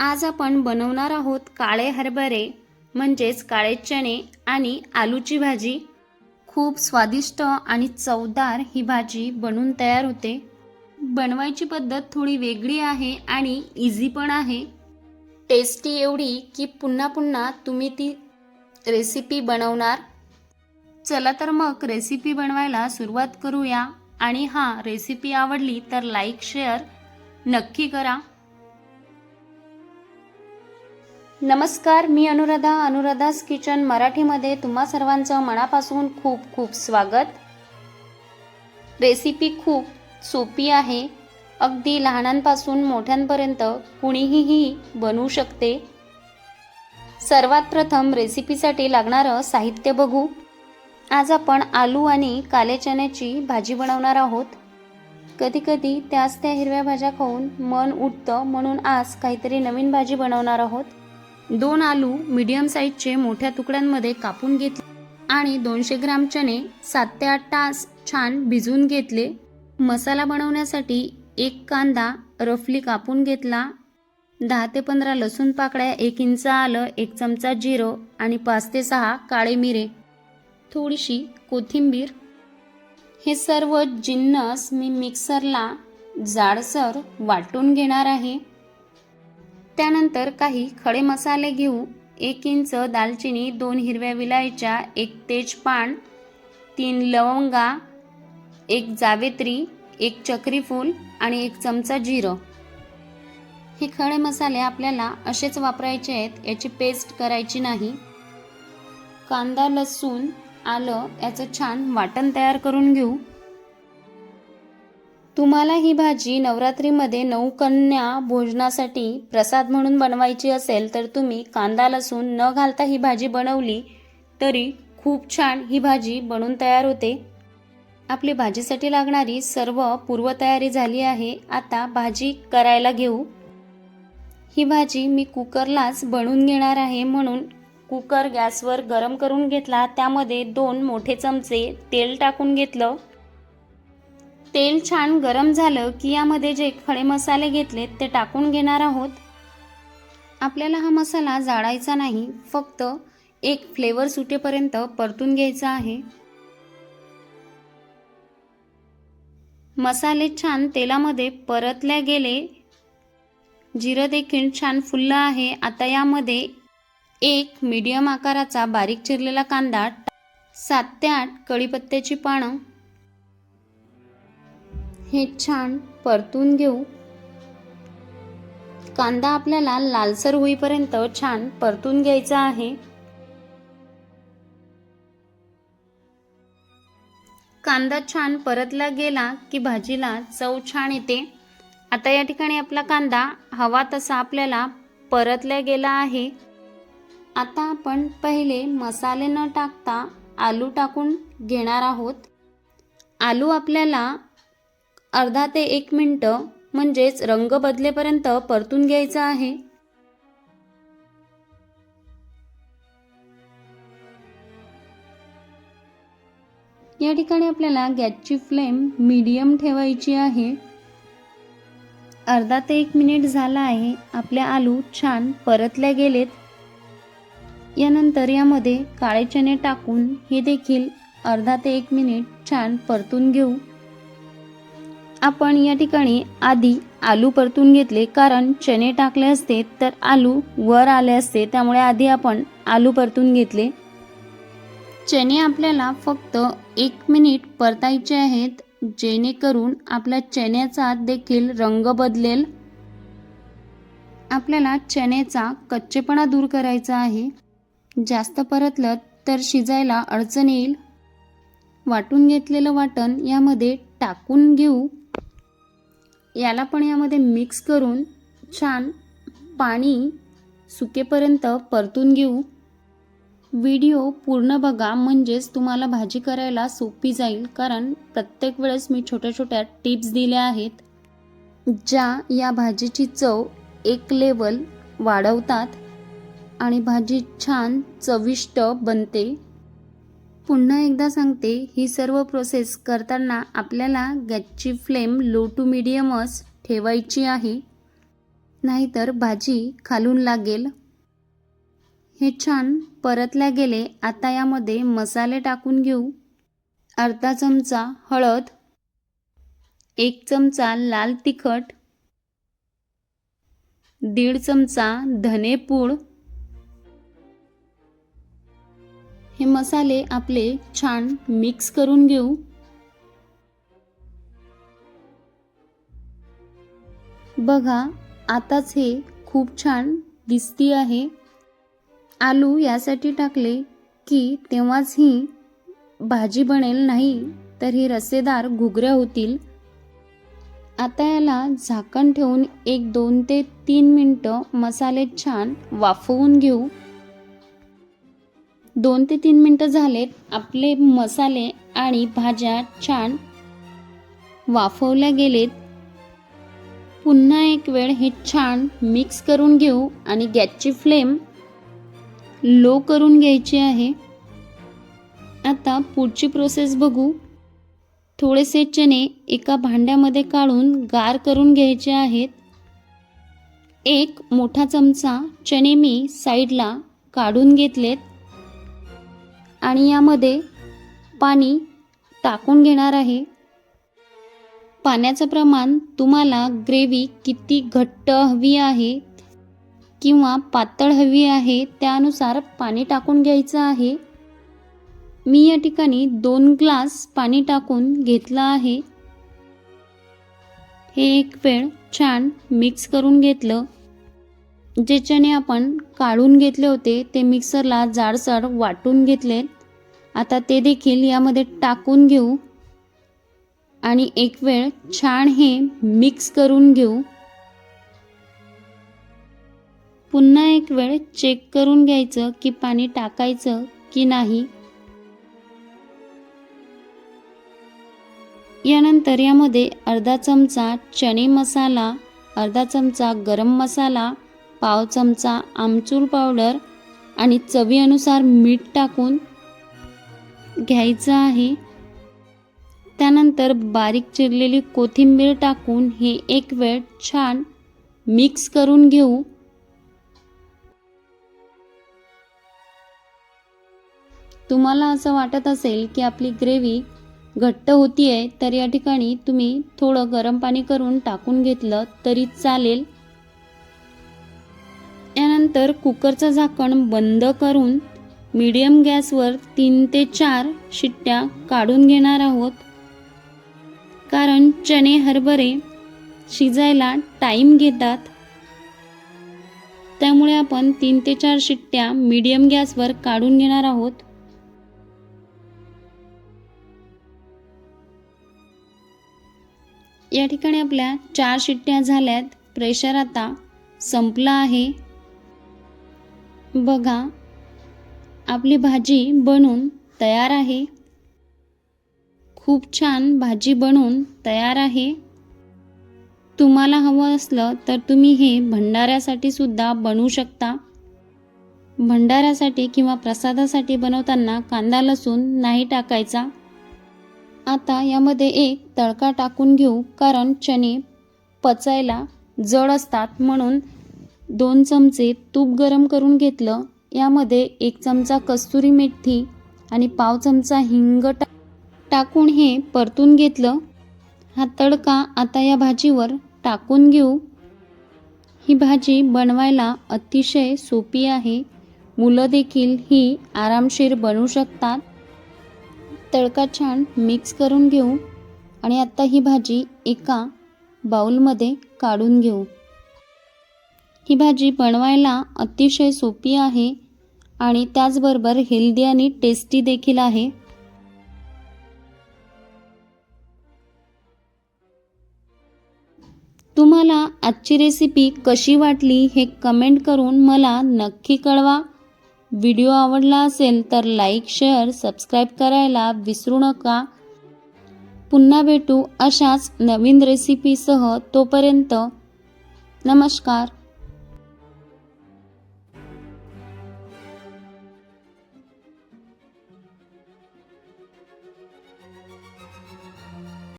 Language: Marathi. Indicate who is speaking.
Speaker 1: आज आपण बनवणार आहोत काळे हरभरे म्हणजेच काळे चणे आणि आलूची भाजी. खूप स्वादिष्ट आणि चवदार ही भाजी बनून तयार होते. बनवायची पद्धत थोडी वेगळी आहे आणि इझी पण आहे. टेस्टी एवढी की पुन्हा पुन्हा तुम्ही ती रेसिपी बनवणार. चला तर मग रेसिपी बनवायला सुरुवात करूया. आणि हां रेसिपी आवडली तर लाईक शेअर नक्की करा. नमस्कार मी अनुराधा अनुराधास किचन मराठीमध्ये तुम्हा सर्वांचं मनापासून खूप खूप स्वागत. रेसिपी खूप सोपी आहे अगदी लहानांपासून मोठ्यांपर्यंत कुणीही ही बनवू शकते. सर्वात प्रथम रेसिपीसाठी लागणारं साहित्य बघू. आज आपण आलू आणि काले चण्याची भाजी बनवणार आहोत. कधीकधी त्याच त्या हिरव्या भाज्या खाऊन मन उठतं म्हणून आज काहीतरी नवीन भाजी बनवणार आहोत. दोन आलू मीडियम साईजचे मोठ्या तुकड्यांमध्ये कापून घेतले आणि दोनशे ग्राम चणे सात ते आठ तास छान भिजवून घेतले. मसाला बनवण्यासाठी एक कांदा रफली कापून घेतला. दहा ते पंधरा लसूण पाकळ्या एक इंच आलं एक चमचा जिरं आणि पाच ते सहा काळे मिरे. थोडीशी कोथिंबीर. हे सर्व जिन्नस मी मिक्सरला जाडसर वाटून घेणार आहे. त्यानंतर काही खडे मसाले घेऊ एक इंच दालचिनी दोन हिरव्या विलायच्या एक तेजपान तीन लवंगा एक जावेत्री एक चक्रीफूल आणि एक चमचा जिरं. हे खडे मसाले आपल्याला असेच वापरायचे आहेत याची पेस्ट करायची नाही. कांदा लसूण आलं याचं छान वाटण तयार करून घेऊ. तुम्हाला ही भाजी नवरात्रीमध्ये नऊ कन्या भोजनासाठी प्रसाद म्हणून बनवायची असेल तर तुम्ही कांदा लसूण न घालता ही भाजी बनवली तरी खूप छान ही भाजी बनून तयार होते. आपली भाजीसाठी लागणारी सर्व पूर्वतयारी झाली आहे. आता भाजी करायला घेऊ. ही भाजी मी कुकरलाच बनवून घेणार आहे म्हणून कुकर गॅसवर गरम करून घेतला. त्यामध्ये दोन मोठे चमचे तेल टाकून घेतलं. तेल छान गरम झालं की यामध्ये जे खडे मसाले घेतलेत ते टाकून घेणार आहोत. आपल्याला हा मसाला जाळायचा नाही फक्त एक फ्लेवर सुटेपर्यंत परतून घ्यायचा आहे. मसाले छान तेलामध्ये परतल्या गेले. जिरं देखील छान फुललं आहे. आता यामध्ये एक मीडियम आकाराचा बारीक चिरलेला कांदा सात ते आठ कढीपत्त्याची पानं हे छान परतून घेऊ. कांदा आपल्याला लालसर होईपर्यंत छान परतून घ्यायचा आहे. कांदा छान परतला गेला की भाजीला चव छान येते. आता या ठिकाणी आपला कांदा हवा तसा आपल्याला परतला गेला आहे. आता आपण पहिले मसाले न टाकता आलू टाकून घेणार आहोत. आलू आपल्याला अर्धा ते एक मिनटं म्हणजेच रंग बदलेपर्यंत परतून घ्यायचा आहे. या ठिकाणी आपल्याला गॅसची फ्लेम मीडियम ठेवायची आहे. अर्धा ते एक मिनिट झाला आहे. आपले आलू छान परतल्या गेलेत. यानंतर यामध्ये काळे चणे टाकून हे देखील अर्धा ते एक मिनिट छान परतून घेऊ. आपण या ठिकाणी आधी आलू परतून घेतले कारण चणे टाकले असते तर आलू वर आले असते त्यामुळे आधी आपण आलू परतून घेतले. चणे आपल्याला फक्त एक मिनिट परतायचे आहेत जेणेकरून आपल्या चण्याचा देखील रंग बदलेल. आपल्याला चण्याचा कच्चेपणा दूर करायचा आहे. जास्त परतलं तर शिजायला अडचण येईल. वाटून घेतलेलं वाटण यामध्ये टाकून घेऊ. याला पण यामध्ये मिक्स करून छान पाणी सुकेपर्यंत परतून घेऊ. व्हिडिओ पूर्ण बघा म्हणजेच तुम्हाला भाजी करायला सोपी जाईल कारण प्रत्येक वेळेस मी छोट्या छोट्या टिप्स दिल्या आहेत ज्या या भाजीची चव एक लेवल वाढवतात आणि भाजी छान चविष्ट बनते. पुन्हा एकदा सांगते ही सर्व प्रोसेस करताना आपल्याला गॅसची फ्लेम लो टू मिडियमच ठेवायची आहे. नाहीतर भाजी खालून लागेल. हे छान परतल्या गेले आता यामध्ये मसाले टाकून घेऊ. अर्धा चमचा हळद एक चमचा लाल तिखट दीड चमचा धनेपूड हे मसाले आपले छान मिक्स करून घेऊ. बघा आताच हे खूप छान दिसती आहे. आलू यासाठी टाकले की तेव्हाच ही भाजी बनेल नाही तर ही रस्सेदार घुगऱ्या होतील. आता याला झाकण ठेवून एक दोन ते तीन मिनटं मसाले छान वाफवून घेऊ. दोन ते तीन मिनटं झालेत आपले मसाले आणि भाज्या छान वाफवल्या गेलेत. पुन्हा एक वेळ हे छान मिक्स करून घेऊ आणि गॅसची फ्लेम लो करून घ्यायची आहे. आता पुढची प्रोसेस बघू. थोडेसे चणे एका भांड्यामध्ये काढून गार करून घ्यायचे आहेत. एक मोठा चमचा चणे मी साईडला काढून घेतलेत. आणि यामध्ये पाणी टाकून घेणार आहे. पाण्याचं प्रमाण तुम्हाला ग्रेव्ही किती घट्ट हवी आहे किंवा पातळ हवी आहे त्यानुसार पाणी टाकून घ्यायचं आहे. मी या ठिकाणी दोन ग्लास पाणी टाकून घेतलं आहे. हे एक वेळ छान मिक्स करून घेतलं. जे चणे आपण काढून घेतले होते ते मिक्सरला जाडसर वाटून घेतले. आता ते देखील यामध्ये टाकून घेऊ. आणि एक वेळ छान हे मिक्स करून घेऊ. पुन्हा एक वेळ चेक करून घ्यायचं की पाणी टाकायचं की नाही. यानंतर यामध्ये अर्धा चमचा चणे मसाला अर्धा चमचा गरम मसाला पाव चमचा आमचूर पावडर आणि चवीनुसार मीठ टाकून घ्यायचं आहे. त्यानंतर बारीक चिरलेली कोथिंबीर टाकून हे एक वेळ छान मिक्स करून घेऊ. तुम्हाला असं वाटत असेल की आपली ग्रेव्ही घट्ट होती आहे तर या ठिकाणी तुम्ही थोडं गरम पाणी करून टाकून घेतलं तरी चालेल. यानंतर कुकरचं झाकण बंद करून मीडियम गॅसवर तीन ते चार शिट्ट्या काढून घेणार आहोत. कारण चणे हरभरे शिजायला टाईम घेतात. त्यामुळे आपण तीन ते चार शिट्ट्या मीडियम गॅसवर काढून घेणार आहोत. या ठिकाणी आपल्या चार शिट्ट्या झाल्यात. प्रेशर आता संपला आहे. बघा आपली भाजी बनून तयार आहे. खूप छान भाजी बनवून तयार आहे. तुम्हाला हवं असलं तर तुम्ही हे भंडाऱ्यासाठी सुद्धा बनवू शकता. भंडाऱ्यासाठी किंवा प्रसादासाठी बनवताना कांदा लसूण नाही टाकायचा. आता यामध्ये एक तडका टाकून घेऊ कारण चणे पचायला जड असतात म्हणून दोन चमचे तूप गरम करून घेतलं. यामध्ये एक चमचा कस्तुरी मेथी आणि पाव चमचा हिंग टा टाकून हे परतून घेतलं. हा तडका आता या भाजीवर टाकून घेऊ. ही भाजी बनवायला अतिशय सोपी आहे. मुलं देखील ही आरामशीर बनवू शकतात. तडका छान मिक्स करून घेऊ आणि आता ही भाजी एका बाउलमध्ये काढून घेऊ. ही भाजी बनवायला अतिशय सोपी आहे आणि त्याचबरोबर हेल्दी आणि टेस्टी देखील आहे. तुम्हाला आजची रेसिपी कशी वाटली हे कमेंट करून मला नक्की कळवा. व्हिडिओ आवडला असेल तर लाईक शेअर सबस्क्राईब करायला विसरू नका. पुन्हा भेटू अशाच नवीन रेसिपीसह तोपर्यंत नमस्कार.